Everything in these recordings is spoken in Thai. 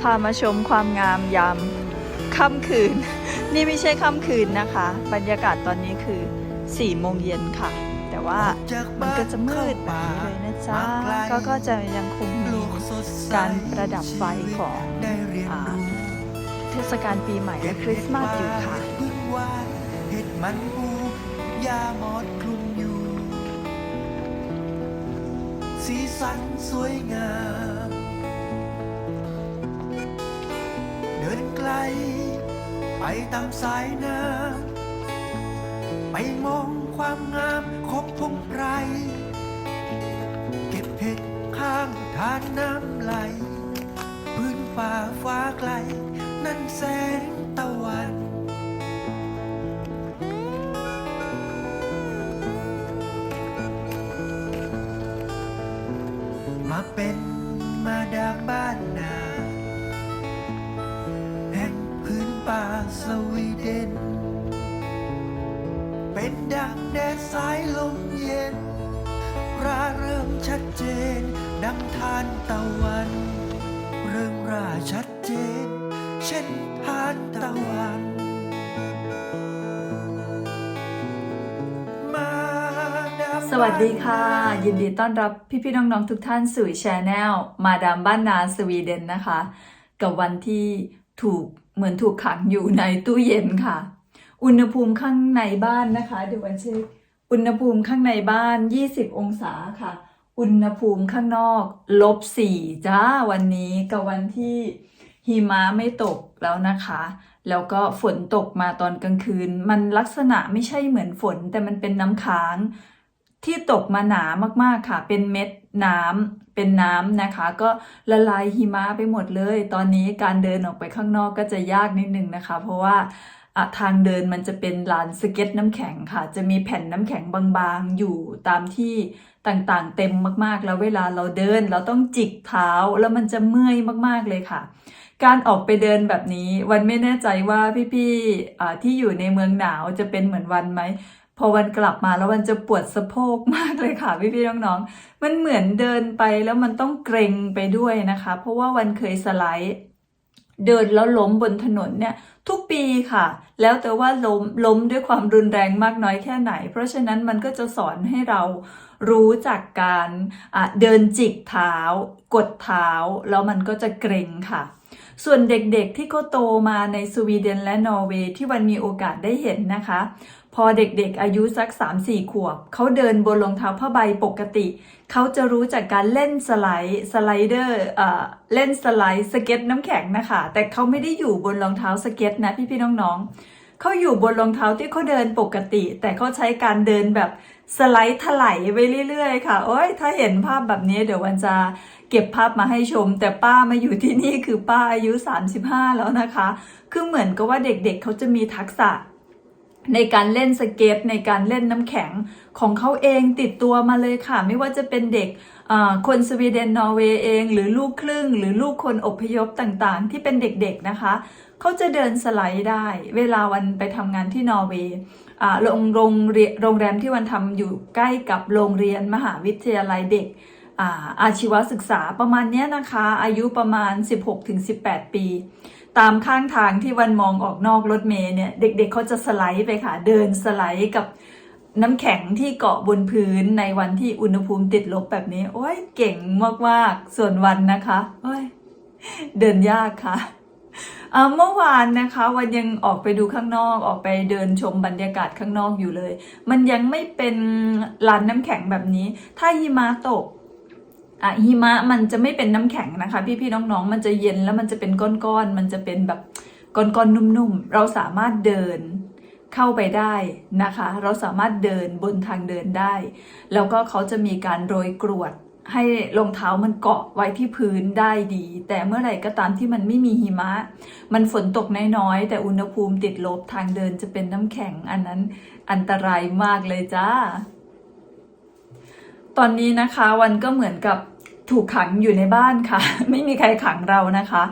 พามาชมความงามยามค่ำคืน นี่ไม่ใช่ค่ำคืนนะคะ บรรยากาศตอนนี้คือ4โมงเย็นค่ะ แต่ว่ามันก็จะมืดแบบนี้เลยนะจ๊ะก็ก็จะยังคงมีการประดับไฟของอ่าเทศกาลปีใหม่และคริสต์มาสอยู่ค่ะ สีสันสวยงาม เดินไกล ไปตามสายน้ำไปมองความงามของพงไพรเก็บเห็ดข้างทานน้ำไหล พื้นป่าฟ้าไกล นั่นแสงตะวัน เป็นดังแดดสายลมเย็นพราเริ่มชัดเจน ดังทานตะวัน เริ่มราชัดเจน เช่นทานตะวัน สวัสดีค่ะ ยินดีต้อนรับพี่ๆน้องๆทุกท่านสู่ช anel มาดามบ้านนาสวีเดนนะคะ กับวันที่ถูกเหมือนถูกขังอยู่ในตู้เย็นค่ะ อุณหภูมิข้างในบ้านนะคะเดี๋ยววันเช็คอุณหภูมิข้างในบ้าน 20 องศาค่ะ อุณหภูมิข้างนอกลบ4จ้าวันนี้กับวันที่หิมะไม่ตกแล้วนะคะ แล้วก็ฝนตกมาตอนกลางคืน มันลักษณะไม่ใช่เหมือนฝน แต่มันเป็นน้ำค้างที่ตกมาหนามากๆค่ะ เป็นเม็ดน้ำเป็นน้ำนะคะ ก็ละลายหิมะไปหมดเลย ตอนนี้การเดินออกไปข้างนอกก็จะยากนิดนึงนะคะ เพราะว่า ทางเดินมันจะเป็นลานสเก็ตน้ำแข็งค่ะ จะมีแผ่นน้ำแข็งบางๆ อยู่ตามที่ต่างๆ เต็มมากๆ แล้วเวลาเราเดินเราต้องจิกเท้าแล้วมันจะเมื่อยมากๆเลยค่ะ การออกไปเดินแบบนี้วันไม่แน่ใจว่าพี่ๆที่อยู่ในเมืองหนาวจะเป็นเหมือนวันไหมพอวันกลับมาแล้ววันจะปวดสะโพกมากเลยค่ะพี่ๆน้องๆ มันเหมือนเดินไปแล้วมันต้องเกรงไปด้วยนะคะ เพราะว่าวันเคยสไลด์ เดินแล้วล้มบนถนนเนี่ยทุกปีค่ะ แล้วแต่ว่าล้มล้มด้วยความรุนแรงมากน้อยแค่ไหน เพราะฉะนั้นมันก็จะสอนให้เรารู้จากการเดินจิกเท้า กดเท้า แล้วมันก็จะเกรงค่ะ ส่วนเด็กๆที่เขาโตมาในสวีเดนและนอร์เวย์ที่วันมีโอกาสได้เห็นนะคะ อเด็กๆ อายุสัก 3-4 ขวบ เขาเดินบนรองเท้าผ้าใบปกติ เขาจะรู้จากการเล่นสไลด์สไลเดอร์เอ่อเล่นสไลด์สเก็ตน้ำแข็งนะคะ แต่เขาไม่ได้อยู่บนรองเท้าสเก็ตนะพี่ๆน้องๆเขาอยู่บนรองเท้าที่เขาเดินปกติ แต่เขาใช้การเดินแบบสไลด์ถลายไปเรื่อยๆ ค่ะ โอ้ยถ้าเห็นภาพแบบนี้เดี๋ยววันจะเก็บภาพมาให้ชม แต่ป้ามาอยู่ที่นี่คือป้าอายุ 35 แล้วนะคะ คือเหมือนกับว่าเด็กๆ เขาจะมีทักษะ ในการเล่นสเก็ตในการเล่นน้ำแข็งของเขาเองติดตัวมาเลยค่ะ ไม่ว่าจะเป็นเด็กคนสวีเดนนอร์เวย์เอง หรือลูกครึ่ง หรือลูกคนอพยพต่างๆ ที่เป็นเด็กๆนะคะ เขาจะเดินสไลด์ได้ เวลาวันไปทำงานที่นอร์เวย์โรงโรงเรียนโรงแรมที่วันทำอยู่ใกล้กับโรงเรียนมหาวิทยาลัยเด็กอาอาชีวศึกษาประมาณนี้นะคะ อายุประมาณ 16-18 ปี ตามข้างทางที่วันมองออกนอกรถเมล์เนี่ยเด็กๆเขาจะสไลด์ไปค่ะ เดินสไลด์กับน้ำแข็งที่เกาะบนพื้นในวันที่อุณหภูมิติดลบแบบนี้ โอ้ยเก่งมากๆ ส่วนวันนะคะโอ้ยเดินยากค่ะเมื่อวานนะคะวันยังออกไปดูข้างนอกออกไปเดินชมบรรยากาศข้างนอกอยู่เลย มันยังไม่เป็นลานน้ำแข็งแบบนี้ ถ้าหิมะตก อะหิมะมันจะไม่เป็นน้ำแข็งนะคะ พี่ๆน้องๆ มันจะเย็นแล้วมันจะเป็นก้อนๆ มันจะเป็นแบบก้อนๆ นุ่มๆ เราสามารถเดินเข้าไปได้นะคะ เราสามารถเดินบนทางเดินได้ แล้วก็เขาจะมีการโรยกรวดให้รองเท้ามันเกาะไว้ที่พื้นได้ดี แต่เมื่อไหร่ก็ตามที่มันไม่มีหิมะ มันฝนตกน้อยๆ แต่อุณหภูมิติดลบทางเดินจะเป็นน้ำแข็ง อันนั้นอันตรายมากเลยจ้า ตอนนี้นะคะวันก็เหมือนกับถูกขังอยู่ในบ้านค่ะ ไม่มีใครขังเรานะคะ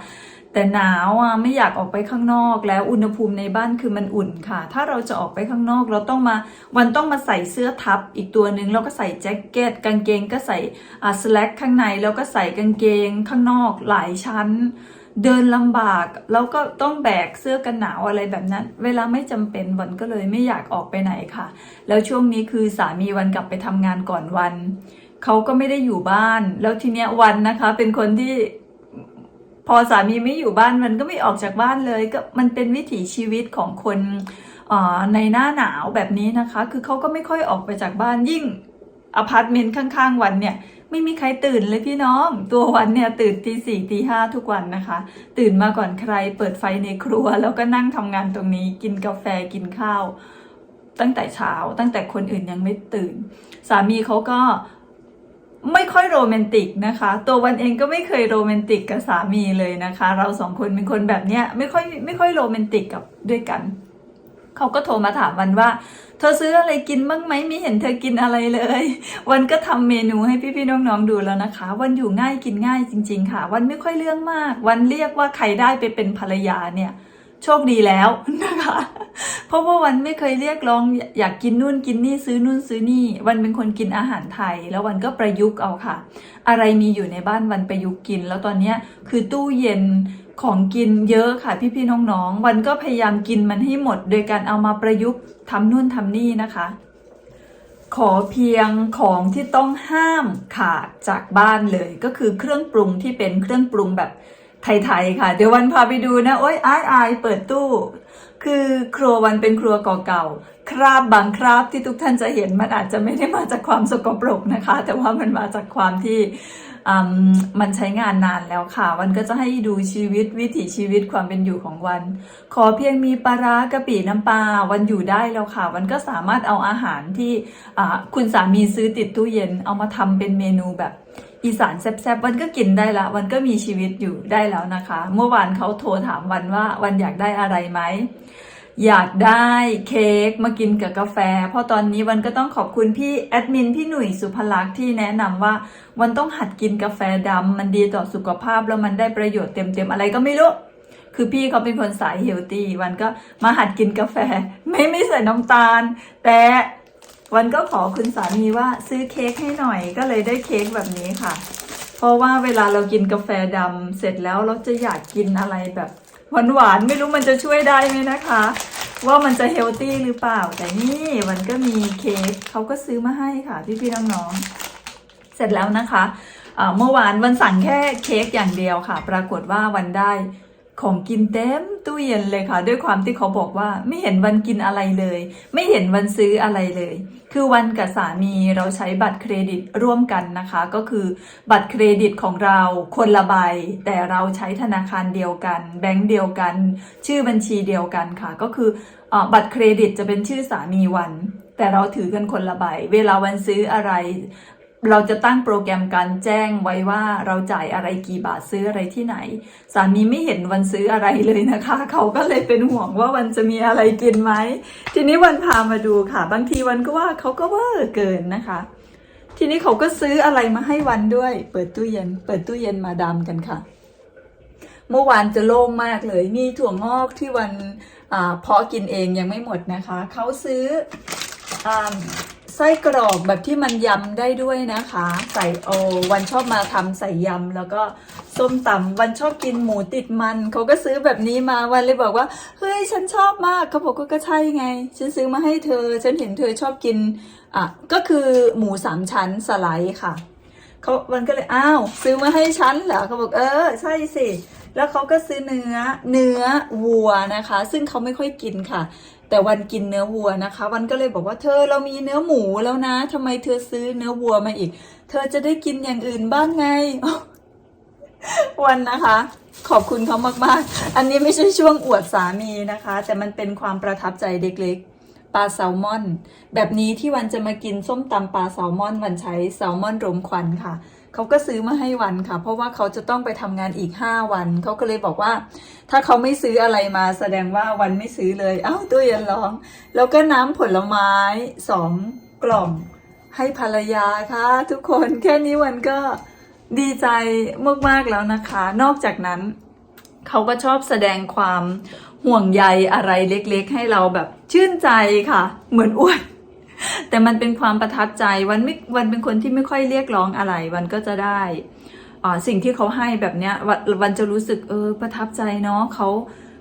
แต่หนาวอะไม่อยากออกไปข้างนอกแล้วอุณหภูมิในบ้านคือมันอุ่นค่ะ ถ้าเราจะออกไปข้างนอกเราต้องมาวันต้องมาใส่เสื้อทับอีกตัวหนึ่งแล้วก็ใส่แจ็คเก็ตกางเกงก็ใส่อ่าสแลกข้างในแล้วก็ใส่กางเกงข้างนอกหลายชั้น เดินลำบาก แล้วก็ต้องแบกเสื้อกันหนาวอะไรแบบนั้น เวลาไม่จำเป็นวันก็เลยไม่อยากออกไปไหนค่ะ แล้วช่วงนี้คือสามีวันกลับไปทำงานก่อนวัน เขาก็ไม่ได้อยู่บ้าน แล้วทีเนี้ยวันนะคะ เป็นคนที่พอสามีไม่อยู่บ้านมันก็ไม่ออกจากบ้านเลยก็มันเป็นวิถีชีวิตของคนในหน้าหนาวแบบนี้นะคะ คือเขาก็ไม่ค่อยออกไปจากบ้านยิ่งอพาร์ตเมนต์ข้างๆ วันเนี่ย ไม่มีใครตื่นเลยพี่น้อง ตัววันเนี่ยตื่นตีสี่ตีห้าทุกวันนะคะ ตื่นมาก่อนใคร เปิดไฟในครัว แล้วก็นั่งทำงานตรงนี้ กินกาแฟกินข้าว ตั้งแต่เช้า ตั้งแต่คนอื่นยังไม่ตื่น สามีเขาก็ไม่ค่อยโรแมนติกนะคะ ตัววันเองก็ไม่เคยโรแมนติกกับสามีเลยนะคะ เราสองคนเป็นคนแบบเนี้ยไม่ค่อยไม่ค่อยโรแมนติกกับด้วยกัน เขาก็โทรมาถามวันว่า เธอซื้ออะไรกินบ้างไหมไม่เห็นเธอกินอะไรเลย วันก็ทำเมนูให้พี่ๆน้องๆดูแล้วนะคะ วันอยู่ง่ายกินง่ายจริง ๆ ค่ะ วันไม่ค่อยเรื่องมาก วันเรียกว่าใครได้ไปเป็นภรรยาเนี่ยโชคดีแล้วนะคะ เพราะว่าวันไม่เคยเรียกร้องอยากกินนู่นกินนี่ซื้อนู่นซื้อนี่ วันเป็นคนกินอาหารไทย แล้ววันก็ประยุกต์เอาค่ะ อะไรมีอยู่ในบ้านวันประยุกต์กิน แล้วตอนนี้คือตู้เย็น ของกินเยอะค่ะพี่ๆน้องๆวันก็พยายามกินมันให้หมด โดยการเอามาประยุกต์ทำนู่นทำนี่นะคะ ขอเพียงของที่ต้องห้ามขาดจากบ้านเลย ก็คือเครื่องปรุงที่เป็นเครื่องปรุงแบบไทยๆค่ะ เดี๋ยววันพาไปดูนะ โอ๊ยอายอายเปิดตู้ คือครัววันเป็นครัวเก่าๆคราบบางคราบที่ทุกท่านจะเห็นมันอาจจะไม่ได้มาจากความสกปรกนะคะ แต่ว่ามันมาจากความที่ มมันใช้งานนานแล้วค่ะ วันก็จะให้ดูชีวิตวิถีชีวิตความเป็นอยู่ของวัน ขอเพียงมีปลาร้ากะปิน้ำปลาวันอยู่ได้แล้วค่ะ วันก็สามารถเอาอาหารที่คุณสามีซื้อติดตู้เย็นเอามาทำเป็นเมนูแบบอีสานแซ่บๆวันก็กินได้ละ วันก็มีชีวิตอยู่ได้แล้วนะคะ เมื่อวานเขาโทรถามวันว่าวันอยากได้อะไรไหม อยากได้เค้กมากินกับกาแฟ เพราะตอนนี้วันก็ต้องขอบคุณพี่แอดมินพี่หนุ่ยสุภลักษณ์ที่แนะนำว่าวันต้องหัดกินกาแฟดำมันดีต่อสุขภาพแล้วมันได้ประโยชน์เต็มๆอะไรก็ไม่รู้ คือพี่เขาเป็นคนสายเฮลตี้วันก็มาหัดกินกาแฟ ไม่ไม่ใส่น้ำตาล แต่วันก็ขอคุณสามีว่าซื้อเค้กให้หน่อยก็เลยได้เค้กแบบนี้ค่ะ เพราะว่าเวลาเรากินกาแฟดำเสร็จแล้วเราจะอยากกินอะไรแบบ หวานหวานไม่รู้มันจะช่วยได้ไหมนะคะ ว่ามันจะเฮลตี้หรือเปล่า แต่นี่มันก็มีเค้กเขาก็ซื้อมาให้ค่ะพี่ๆน้องๆเสร็จแล้วนะคะเมื่อวานวันสั่งแค่เค้กอย่างเดียวค่ะ ปรากฏว่าวันได้ ของกินเต็มตู้เย็นเลยค่ะ ด้วยความที่เขาบอกว่าไม่เห็นวันกินอะไรเลย ไม่เห็นวันซื้ออะไรเลย คือวันกับสามีเราใช้บัตรเครดิตร่วมกันนะคะ ก็คือบัตรเครดิตของเราคนละใบ แต่เราใช้ธนาคารเดียวกัน แบงก์เดียวกัน ชื่อบัญชีเดียวกันค่ะ ก็คืออบัตรเครดิตจะเป็นชื่อสามีวันแต่เราถือกันคนละใบ เวลาวันซื้ออะไร เราจะตั้งโปรแกรมการแจ้งไว้ว่าเราจ่ายอะไรกี่บาทซื้ออะไรที่ไหน สามีไม่เห็นวันซื้ออะไรเลยนะคะ เขาก็เลยเป็นห่วงว่าวันจะมีอะไรกินไหม ทีนี้วันพามาดูค่ะ บางทีวันก็ว่าเขาก็เวอร์เกินนะคะ ทีนี้เขาก็ซื้ออะไรมาให้วันด้วย เปิดตู้เย็น เปิดตู้เย็นมาดามกันค่ะ เมื่อวานจะโล่งมากเลยมีถั่วงอกที่วันเพาะกินเองยังไม่หมดนะคะ เขาซื้ออ ไส้กรอกแบบที่มันยำได้ด้วยนะคะ ใส่โอวันชอบมาทำใส่ยำแล้วก็ส้มตำวันชอบกินหมูติดมันเขาก็ซื้อแบบนี้มาวันเลยบอกว่าเฮ้ยฉันชอบมากเขาบอกก็ใช่ไง ฉันซื้อมาให้เธอ ฉันเห็นเธอชอบกินอะก็คือหมูสามชั้นสไลด์ค่ะเขาวันก็เลยอ้าวซื้อมาให้ฉันเหรอเขาบอกเออ ใช่สิแล้วเขาก็ซื้อเนื้อเนื้อวัวนะคะ ซึ่งเขาไม่ค่อยกินค่ะ แต่วันกินเนื้อวัวนะคะ วันก็เลยบอกว่าเธอเรามีเนื้อหมูแล้วนะทำไมเธอซื้อเนื้อวัวมาอีก เธอจะได้กินอย่างอื่นบ้างไง วันนะคะ ขอบคุณเขามากๆ อันนี้ไม่ใช่ช่วงอวดสามีนะคะ แต่มันเป็นความประทับใจเล็กๆปลาแซลมอน แบบนี้ที่วันจะมากินส้มตำปลาแซลมอนวันใช้แซลมอนรมควันค่ะ เขาก็ซื้อมาให้วันค่ะ เพราะว่าเขาจะต้องไปทำงานอีก5วัน เขาก็เลยบอกว่า ถ้าเขาไม่ซื้ออะไรมาแสดงว่าวันไม่ซื้อเลย เอ้าตู้เย็นร้อง แล้วก็น้ำผลไม้สองกล่องให้ภรรยาค่ะ ทุกคนแค่นี้วันก็ดีใจมากๆแล้วนะคะ นอกจากนั้น เขาก็ชอบแสดงความห่วงใยอะไรเล็กๆ ให้เราแบบชื่นใจค่ะ เหมือนอ้วน แต่มันเป็นความประทับใจวันไม่วันเป็นคนที่ไม่ค่อยเรียกร้องอะไร วันก็จะได้อ่าสิ่งที่เขาให้แบบเนี้ยวันวันจะรู้สึกเออประทับใจเนาะเขา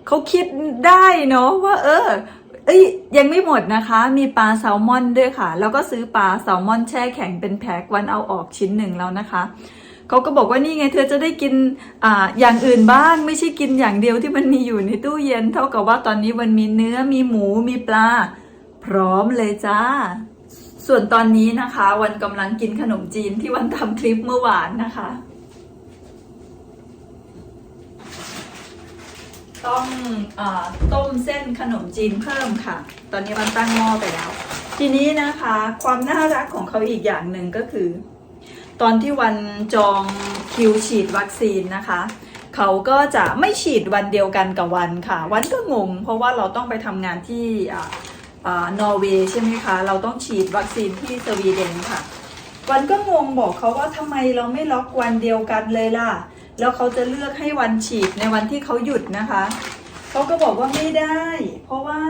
เขาคิดได้เนาะว่า เออ เอ้ยยังไม่หมดนะคะ มีปลาแซลมอนด้วยค่ะ แล้วก็ซื้อปลาแซลมอนแช่แข็งเป็นแพ็ควันเอาออกชิ้นหนึ่งแล้วนะคะเขาก็บอกว่านี่ไงเธอจะได้กินอ่าอย่างอื่นบ้าง ไม่ใช่กินอย่างเดียวที่มันมีอยู่ในตู้เย็น เท่ากับว่าตอนนี้วันมีเนื้อมีหมูมีปลา พร้อมเลยจ้า ส่วนตอนนี้นะคะ วันกำลังกินขนมจีนที่วันทำคลิปเมื่อวานนะคะ ต้องอต้มเส้นขนมจีนเพิ่มค่ะ ตอนนี้วันตั้งหม้อไปแล้ว ทีนี้นะคะ ความน่ารักของเขาอีกอย่างหนึ่งก็คือ ตอนที่วันจองคิวฉีดวัคซีนนะคะเขาก็จะไม่ฉีดวันเดียวกันกับวันค่ะ วันก็งง เพราะว่าเราต้องไปทำงานที่ นอร์เวย์ใช่ไหมคะ เราต้องฉีดวัคซีนที่สวีเดนค่ะ วันก็งงบอกเขาว่าทำไมเราไม่ล็อกวันเดียวกันเลยล่ะ แล้วเขาจะเลือกให้วันฉีดในวันที่เขาหยุดนะคะ เขาก็บอกว่าไม่ได้ เพราะว่า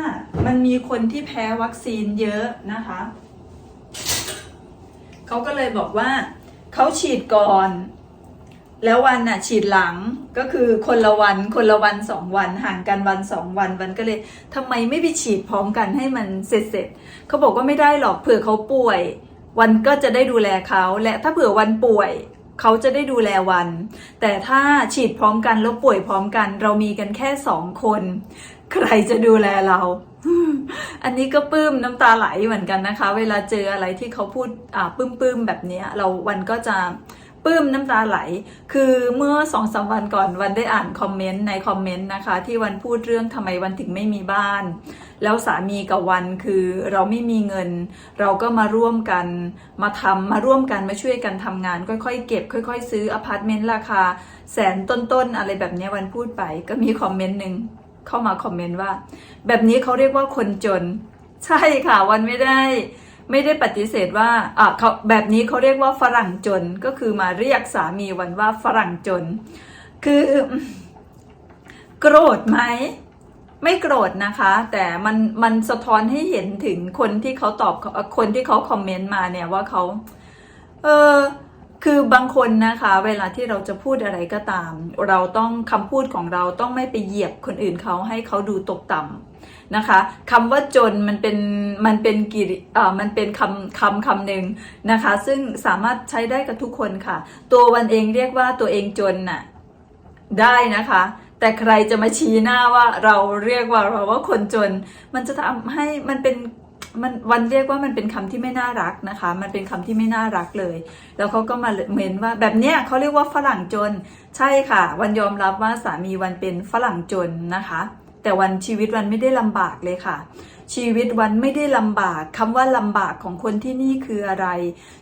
มันมีคนที่แพ้วัคซีนเยอะนะคะ เขาก็เลยบอกว่าเขาฉีดก่อน แล้ววันน่ะฉีดหลังก็คือคนละวันคนละวันสองวันห่างกันวันสองวันวันก็เลยทำไมไม่ไปฉีดพร้อมกันให้มันเสร็จเสร็จเขาบอกว่าไม่ได้หรอกเผื่อเขาป่วย วันก็จะได้ดูแลเขาและถ้าเผื่อวันป่วยเขาจะได้ดูแลวัน แต่ถ้าฉีดพร้อมกันแล้วป่วยพร้อมกัน เรามีกันแค่สองคน ใครจะดูแลเรา อันนี้ก็ปื้มน้ำตาไหลเหมือนกันนะคะ เวลาเจออะไรที่เขาพูดอ่าปื้มปื้มๆแบบนี้เราวันก็จะ ปลื้มน้ำตาไหล คือเมื่อสองสามวันก่อนวันได้อ่านคอมเมนต์ในคอมเมนต์นะคะ ที่วันพูดเรื่องทำไมวันถึงไม่มีบ้าน แล้วสามีกับวันคือเราไม่มีเงิน เราก็มาร่วมกันมาทำมาร่วมกันมาช่วยกันทำงาน ค่อยๆ เก็บ ค่อย ๆ ซื้ออพาร์ตเมนต์ราคา แสนต้นๆอะไรแบบนี้วันพูดไป ก็มีคอมเมนต์หนึ่งเข้ามาคอมเมนต์ว่า แบบนี้เขาเรียกว่าคนจน ใช่ค่ะวันไม่ได้ ไม่ได้ปฏิเสธว่าอะเขาแบบนี้เขาเรียกว่าฝรั่งจนก็คือมาเรียกสามีวันว่าฝรั่งจน คือโกรธไหมไม่โกรธนะคะ แต่มันมันสะท้อนให้เห็นถึงคนที่เขาตอบคนที่เขาคอมเมนต์มาเนี่ยว่าเขาเออคือบางคนนะคะ เวลาที่เราจะพูดอะไรก็ตาม เราต้องคำพูดของเราต้องไม่ไปเหยียบคนอื่นเขาให้เขาดูตกต่ำ นะคะคำว่าจนมันเป็นมันเป็นกิริเอ่อมันเป็นคำคำคำหนึ่งนะคะ ซึ่งสามารถใช้ได้กับทุกคนค่ะ ตัววันเองเรียกว่าตัวเองจนน่ะได้นะคะ แต่ใครจะมาชี้หน้าว่าเราเรียกว่าเราว่าคนจน มันจะทำให้มันเป็นมันวันเรียกว่ามันเป็นคำที่ไม่น่ารักนะคะ มันเป็นคำที่ไม่น่ารักเลย แล้วเขาก็มาเมนว่าแบบเนี้ยเขาเรียกว่าฝรั่งจน ใช่ค่ะ วันยอมรับว่าสามีวันเป็นฝรั่งจนนะคะ แต่วันชีวิตวันไม่ได้ลำบากเลยค่ะ ชีวิตวันไม่ได้ลำบากคำว่าลำบากของคนที่นี่คืออะไร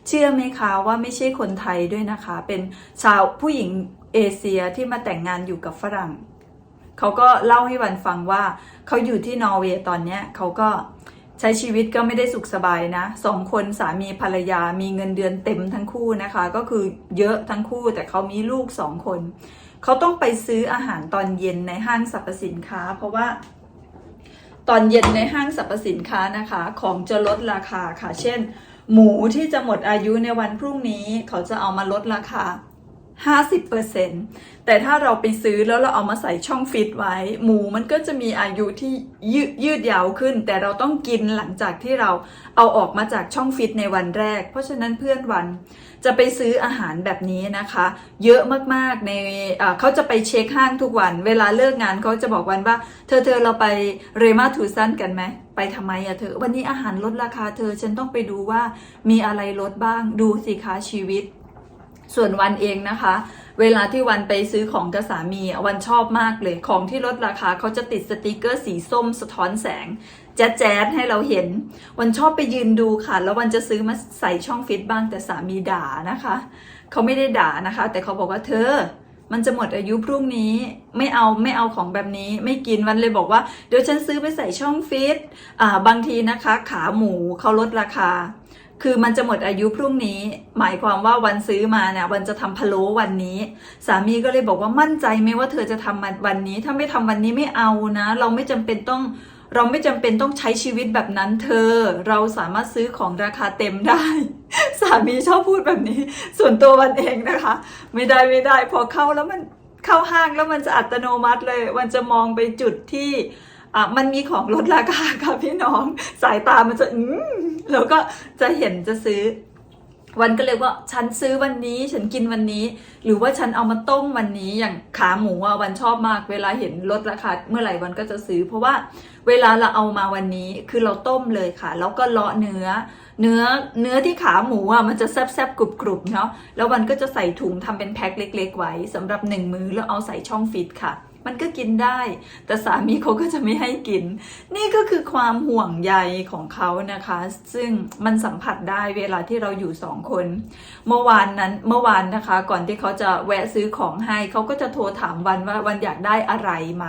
เชื่อไหมคะว่าไม่ใช่คนไทยด้วยนะคะ เป็นชาวผู้หญิงเอเชียที่มาแต่งงานอยู่กับฝรั่งเขาก็เล่าให้วันฟังว่าเขาอยู่ที่นอร์เวย์ตอนเนี้ยเขาก็ใช้ชีวิตก็ไม่ได้สุขสบายนะสองคนสามีภรรยามีเงินเดือนเต็มทั้งคู่นะคะ ก็คือเยอะทั้งคู่แต่เขามีลูกสองคน เขาต้องไปซื้ออาหารตอนเย็นในห้างสรรพสินค้า เพราะว่าตอนเย็นในห้างสรรพสินค้านะคะ ของจะลดราคาค่ะ เช่น หมูที่จะหมดอายุในวันพรุ่งนี้ เขาจะเอามาลดราคา 50%แต่ถ้าเราไปซื้อแล้วเราเอามาใส่ช่องฟิตไว้ หมูมันก็จะมีอายุที่ยืดยืดยาวขึ้น แต่เราต้องกินหลังจากที่เราเอาออกมาจากช่องฟิตในวันแรก เพราะฉะนั้นเพื่อนวันจะไปซื้ออาหารแบบนี้นะคะ เยอะมากๆในเขาจะไปเช็คห้างทุกวัน เวลาเลิกงานเขาจะบอกวันว่า เธอเธอเราไปเรมาทูซันกันไหมไปทำไมอะเธอ วันนี้อาหารลดราคาเธอฉันต้องไปดูว่ามีอะไรลดบ้างดูสิคะชีวิต ส่วนวันเองนะคะ เวลาที่วันไปซื้อของกับสามีอะวันชอบมากเลย ของที่ลดราคาเขาจะติดสติกเกอร์สีส้มสะท้อนแสงแจ๊ดแจ๊ดให้เราเห็น วันชอบไปยืนดูค่ะ แล้ววันจะซื้อมาใส่ช่องฟิตบ้างแต่สามีด่านะคะ เขาไม่ได้ด่านะคะ แต่เขาบอกว่าเธอ มันจะหมดอายุพรุ่งนี้ไม่เอาไม่เอาของแบบนี้ ไม่กินวันเลยบอกว่าเดี๋ยวฉันซื้อไปใส่ช่องฟิตอ่าบางทีนะคะ ขาหมูเขาลดราคา คือมันจะหมดอายุพรุ่งนี้ หมายความว่าวันซื้อมาเนี่ยวันจะทำพะโล้วันนี้ สามีก็เลยบอกว่ามั่นใจไหมว่าเธอจะทำมันวันนี้ ถ้าไม่ทำวันนี้ไม่เอานะ เราไม่จำเป็นต้อง เราไม่จำเป็นต้องใช้ชีวิตแบบนั้น เธอ เราสามารถซื้อของราคาเต็มได้ สามีชอบพูดแบบนี้ ส่วนตัววันเองนะคะ ไม่ได้ไม่ได้พอเข้าแล้วมันเข้าห้างแล้วมันจะอัตโนมัติเลย มันจะมองไปจุดที่ อะมันมีของลดราคาค่ะพี่น้องสายตามันจะอืมแล้วก็จะเห็นจะซื้อ วันก็เลยว่าฉันซื้อวันนี้ฉันกินวันนี้ หรือว่าฉันเอามาต้มวันนี้อย่างขาหมูอะวันชอบมาก เวลาเห็นลดราคาเมื่อไหร่วันก็จะซื้อ เพราะว่าเวลาเราเอามาวันนี้คือเราต้มเลยค่ะ แล้วก็เลาะเนื้อ เนื้อเนื้อที่ขาหมูอะมันจะแซบๆกรุบๆเนาะแล้ววันก็จะใส่ถุงทำเป็นแพ็คเล็ก ๆ ไว้สำหรับหนึ่งมื้อแล้วเอาใส่ช่องฟิตค่ะ มันก็กินได้ แต่สามีเขาก็จะไม่ให้กิน นี่ก็คือความห่วงใยของเขานะคะ ซึ่งมันสัมผัสได้เวลาที่เราอยู่สองคน เมื่อวานนั้นเมื่อวานนะคะ ก่อนที่เขาจะแวะซื้อของให้เขาก็จะโทรถามวันว่าวันอยากได้อะไรไหม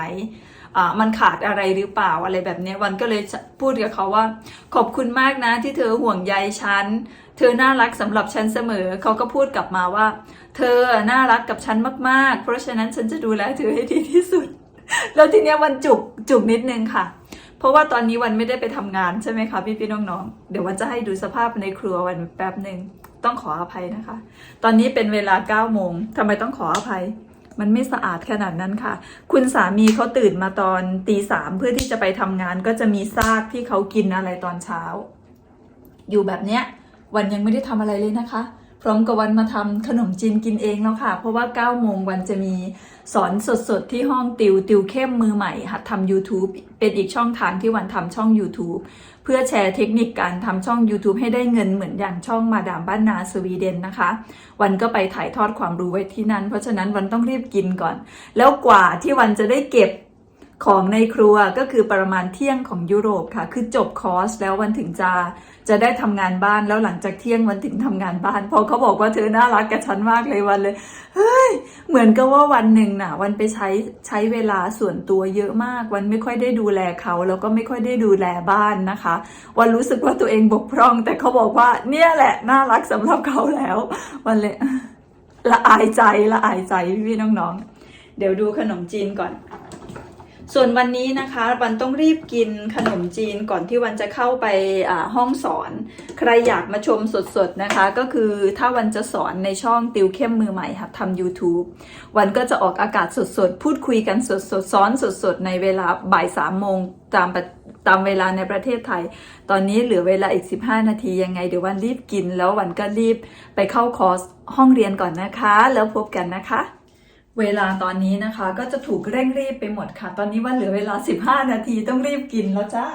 มันขาดอะไรหรือเปล่าอะไรแบบนี้วันก็เลยพูดกับเขาว่า ขอบคุณมากนะที่เธอห่วงใยฉัน เธอน่ารักสำหรับฉันเสมอ เขาก็พูดกลับมาว่า เธอน่ารักกับฉันมากๆ เพราะฉะนั้นฉันจะดูแลเธอให้ดีที่สุด แล้วทีเนี้ยวันจุกจุกนิดนึงค่ะ เพราะว่าตอนนี้วันไม่ได้ไปทำงานใช่ไหมคะพี่พี่ๆน้องๆเดี๋ยววันจะให้ดูสภาพในครัววันแป๊บหนึ่งต้องขออภัยนะคะ ตอนนี้เป็นเวลา9โมงทำไมต้องขออภัย มันไม่สะอาดขนาดนั้นค่ะ คุณสามีเขาตื่นมาตอนตีสามเพื่อที่จะไปทำงานก็จะมีซากที่เขากินอะไรตอนเช้า อยู่แบบเนี้ย วันยังไม่ได้ทำอะไรเลยนะคะ พร้อมกับวันมาทำขนมจีนกินเองแล้วค่ะ เพราะว่า9โมงวันจะมีสอนสดๆ ที่ห้องติวติวเข้มมือใหม่ หัดทำ YouTube เป็นอีกช่องทางที่วันทำช่อง YouTube เพื่อแชร์เทคนิคการทำช่อง YouTube ให้ได้เงินเหมือนอย่างช่องมาดามบ้านนาสวีเดนนะคะ วันก็ไปถ่ายทอดความรู้ไว้ที่นั่น เพราะฉะนั้นวันต้องรีบกินก่อน แล้วกว่าที่วันจะได้เก็บ ของในครัวก็คือประมาณเที่ยงของยุโรปค่ะ คือจบคอร์สแล้ววันถึงจะจะได้ทำงานบ้านแล้วหลังจากเที่ยงวันถึงทำงานบ้านพอเขาบอกว่าเธอน่ารักกับฉันมากเลยวันเลยเฮ้ยเหมือนกับว่าวันหนึ่งน่ะ วันไปใช้ใช้เวลาส่วนตัวเยอะมาก วันไม่ค่อยได้ดูแลเขาแล้วก็ไม่ค่อยได้ดูแลบ้านนะคะ วันรู้สึกว่าตัวเองบกพร่อง แต่เขาบอกว่าเนี่ยแหละน่ารักสำหรับเขาแล้ว วันเลยละอายใจละอายใจพี่น้องๆเดี๋ยวดูขนมจีนก่อน ส่วนวันนี้นะคะวันต้องรีบกินขนมจีนก่อนที่วันจะเข้าไปห้องสอน ใครอยากมาชมสดๆนะคะ ก็คือถ้าวันจะสอนในช่องติวเข้มมือใหม่ค่ะทำ YouTube วันก็จะออกอากาศสดๆ พูดคุยกันสดๆสอนสดๆ ในเวลาบ่ายสามโมงตามตามเวลาในประเทศไทย ตอนนี้เหลือเวลาอีก 15 นาทียังไง เดี๋ยววันรีบกิน แล้ววันก็รีบไปเข้าคอร์สห้องเรียนก่อนนะคะ แล้วพบกันนะคะ เวลาตอนนี้นะคะก็จะถูกเร่งรีบไปหมดค่ะ ตอนนี้วันเหลือเวลา 15 นาทีต้องรีบกินแล้วจ้า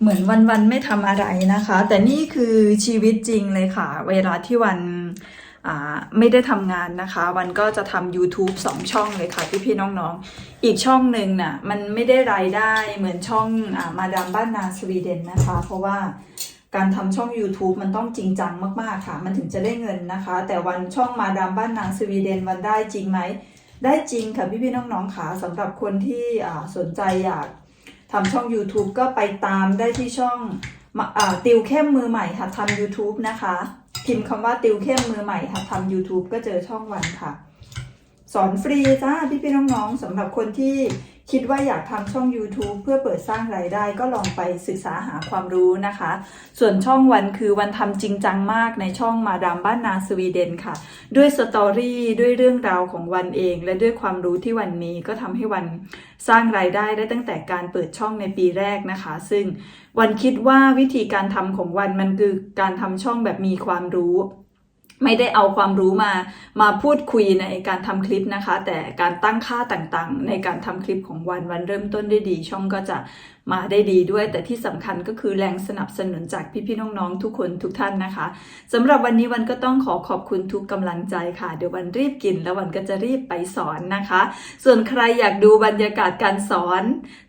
เหมือนวันๆไม่ทำอะไรนะคะ แต่นี่คือชีวิตจริงเลยค่ะ เวลาที่วัน ไม่ได้ทำงานนะคะวันก็จะทำ YouTube สองช่องเลยค่ะพี่พี่น้องๆ อีกช่องหนึ่งน่ะมันไม่ได้รายได้เหมือนช่องอมาดามบ้านนาสวีเดนนะคะ เพราะว่าการทำช่อง YouTube มันต้องจริงจังมากๆค่ะ มันถึงจะได้เงินนะคะ แต่วันช่องมาดามบ้านนาสวีเดนวันได้จริงไหม ได้จริงค่ะพี่พี่น้องๆค่ะสำหรับคนที่สนใจอยากทำช่อง YouTube ก็ไปตามได้ที่ช่องติวเข้มมือใหม่ค่ะทำ YouTube นะคะ พิมพ์คำว่าติวเข้มมือใหม่ค่ะทำ YouTube ก็เจอช่องวันค่ะ สอนฟรีจ้าพี่พี่น้องๆสำหรับคนที่ คิดว่าอยากทำช่อง YouTube เพื่อเปิดสร้างรายได้ก็ลองไปศึกษาหาความรู้นะคะ ส่วนช่องวันคือวันทำจริงจังมากในช่องมาดามบ้านนาสวีเดนค่ะ ด้วยสตอรี่ด้วยเรื่องราวของวันเอง และด้วยความรู้ที่วันมีก็ทำให้วันสร้างรายได้ได้ตั้งแต่การเปิดช่องในปีแรกนะคะ ซึ่งวันคิดว่าวิธีการทำของวันมันคือการทำช่องแบบมีความรู้ ไม่ได้เอาความรู้มามาพูดคุยในการทำคลิปนะคะ แต่การตั้งค่าต่างๆ ในการทำคลิปของวันวันเริ่มต้นได้ดี ช่องก็จะ มาได้ดีด้วย แต่ที่สำคัญก็คือแรงสนับสนุนจากพี่ๆน้องๆทุกคนทุกท่านนะคะสำหรับวันนี้วันก็ต้องขอขอบคุณทุกกำลังใจค่ะ เดี๋ยววันรีบกินแล้ววันก็จะรีบไปสอนนะคะ ส่วนใครอยากดูบรรยากาศการสอน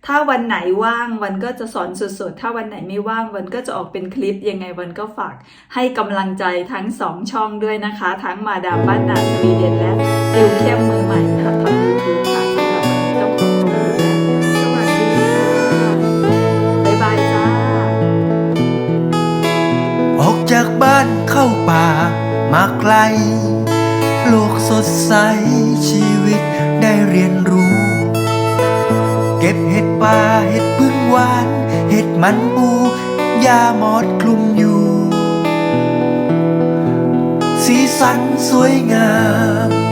ถ้าวันไหนว่างวันก็จะสอนสดๆ ถ้าวันไหนไม่ว่างวันก็จะออกเป็นคลิปยังไงวันก็ฝากให้กำลังใจทั้งสองช่องด้วยนะคะ ทั้งมาดามบ้านนาสวีเดนและติวเข้มมือใหม่ค่ะทำยูทูบค่ะาป่ามาไกล โลกสดใสชีวิตได้เรียนรู้ เก็บเห็ดป่าเห็ดพึ่งหวาน เห็ดมันปูยาหมอดคลุมอยู่ สีสันสวยงาม